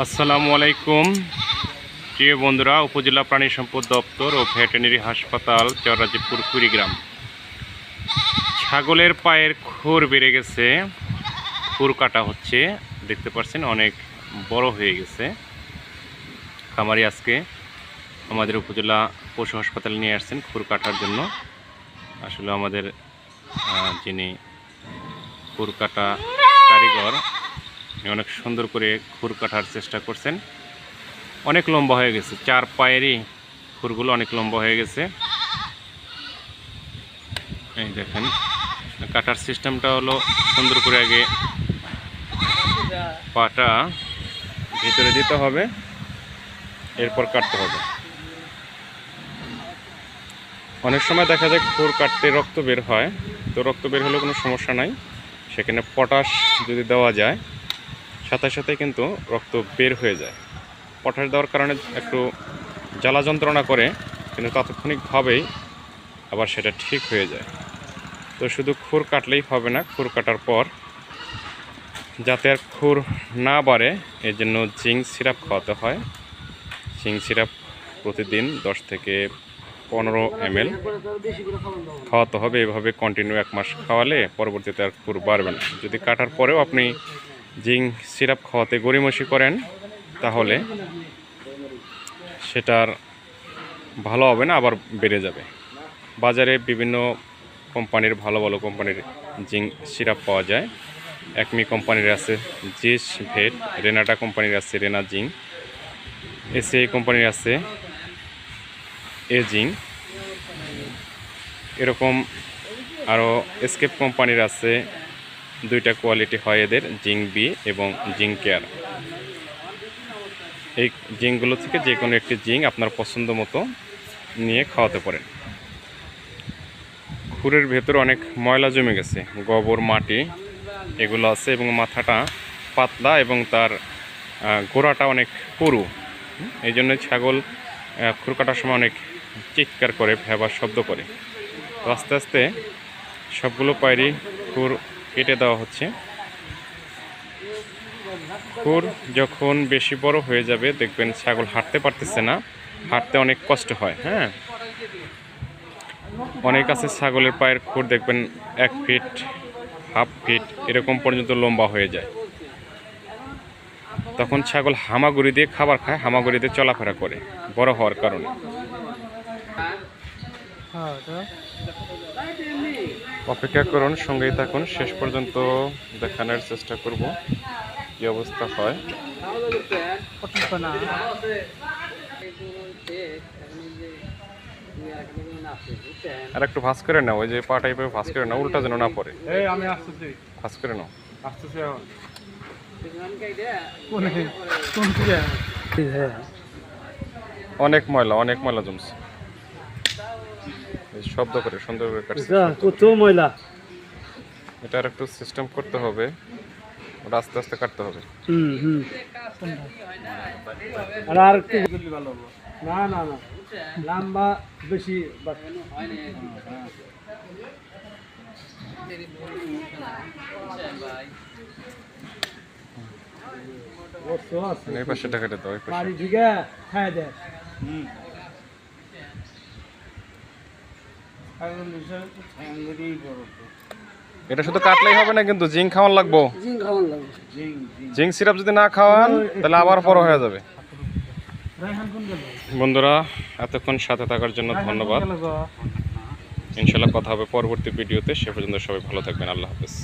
আসসালামু আলাইকুম। প্রিয় বন্ধুরা, উপজেলা প্রাণী সম্পদ দপ্তর ও ভেটেরিনারি হাসপাতাল চররাজীবপুর, কুড়িগ্রাম। ছাগলের পায়ের খুর বেড়ে গেছে, খুর কাটা হচ্ছে, দেখতে পাচ্ছেন অনেক বড় হয়ে গেছে। খামারি আজকে আমাদের উপজেলা পশু হাসপাতালে নিয়ে আসছেন খুর কাটার জন্য। আসলে আমাদের যিনি খুর কাটা কারিগর অনেক সুন্দর করে খুর কাটার চেষ্টা করছেন। অনেক লম্বা হয়ে গেছে। চার পায়েরই খুরগুলো অনেক লম্বা হয়ে গেছে। এই দেখেন, কাটার সিস্টেমটা হলো সুন্দর করে আগে পাটা ভিতরে দিতে হবে, এরপর কাটতে হবে। অনেক সময় দেখা যায় খুর কাটতে রক্ত বের হয়, তো রক্ত বের হলে কোনো সমস্যা নাই। সেখানে পটাশ যদি দেওয়া যায় সাথে সাথে কিন্তু রক্ত বের হয়ে যায়। পটাশ দেওয়ার কারণে একটু জ্বালা যন্ত্রণা করে, কিন্তু তাৎক্ষণিকভাবেই আবার সেটা ঠিক হয়ে যায়। তো শুধু খুর কাটলেই হবে না, খুর কাটার পর যাতে আর খুর না বাড়ে, এর জন্য জিঙ্ক সিরাপ খাওয়াতে হয়। জিঙ্ক সিরাপ প্রতিদিন দশ থেকে পনেরো এমএল খাওয়াতে হবে। এভাবে কন্টিনিউ এক মাস খাওয়ালে পরবর্তীতে আর খুর বাড়বে না। যদি কাটার পরেও আপনি জিঙ্ক সিরাপ খাওয়াতে গড়িমসি করেন, তাহলে সেটার ভালো হবে না, আবার বেড়ে যাবে। বাজারে বিভিন্ন কোম্পানির ভালো ভালো কোম্পানির জিঙ্ক সিরাপ পাওয়া যায়। একমি কোম্পানির আছে জিস ভেট, রেনাটা কোম্পানির আছে রেনা জিঙ্ক, এসিআই কোম্পানির আছে এ জিঙ্ক। এরকম আরও এসকেপ কোম্পানির আছে দুইটা কোয়ালিটি হয় এদের জিঙ্ক বি এবং জিঙ্ক কেয়ার। এই জিঙ্কগুলো থেকে যে কোনো একটি জিঙ্ক আপনার পছন্দ মতো নিয়ে খাওয়াতে পারেন। খুরের ভেতরে অনেক ময়লা জমে গেছে, গোবর, মাটি এগুলো আছে এবং মাথাটা পাতলা এবং তার গোড়াটা অনেক পুরু। এই জন্য ছাগল খুর কাটার সময় অনেক চিৎকার করে, ভেবার শব্দ করে। আস্তে আস্তে সবগুলো পায়েরই খুর কেটে দেওয়া হচ্ছে। খুর যখন বেশি বড় হয়ে যাবে, দেখবেন ছাগল হাঁটতে পারতেছে না। হাঁটতে অনেক কষ্ট হয় হ্যাঁ? অনেক আছে ছাগলের পায়ের খুর, দেখবেন এক ফিট, হাফ ফিট, এরকম পর্যন্ত লম্বা হয়ে যায়। তখন ছাগল হামাগুড়ি দিয়ে খাবার খায় হামাগুড়ি দিয়ে চলাফেরা করে, বড় হওয়ার কারণে। অপেক্ষা করুন সঙ্গেই থাকুন শেষ পর্যন্ত দেখানোর চেষ্টা করব কি অবস্থা হয় আর একটু ভাস করে নাও ওই যে পা টাইপের ভাস করে নাও উল্টা যেন না পড়ে আমি আসতেছি ভাস করে নাও আসতেছি হ্যাঁ অনেক ময়লা অনেক ময়লা জমছে শব্দ করে সুন্দর করে কাটছে। কত ময়লা। এটা আর একটু সিস্টেম করতে হবে। ওটা আস্তে আস্তে কাটতে হবে। হুম হুম। আর আর একটু ভালো হব না না না। লম্বা বেশি এই পাশেটা কেটে দাও এই পাশে। পানি ঢুকে খাই দে। এটা শুধু কাটলেই হবে না কিন্তু জিঙ্ক খাওয়ান লাগবো। জিঙ্ক সিরাপ যদি না খাওয়ান তাহলে আবার বড় হয়ে যাবে। রায়হান কোন গেল বন্ধুরা এতক্ষণ সাথে থাকার জন্য ধন্যবাদ। ইনশাল্লাহ কথা হবে পরবর্তী ভিডিওতে। সে পর্যন্ত সবাই ভালো থাকবেন। আল্লাহ হাফেজ।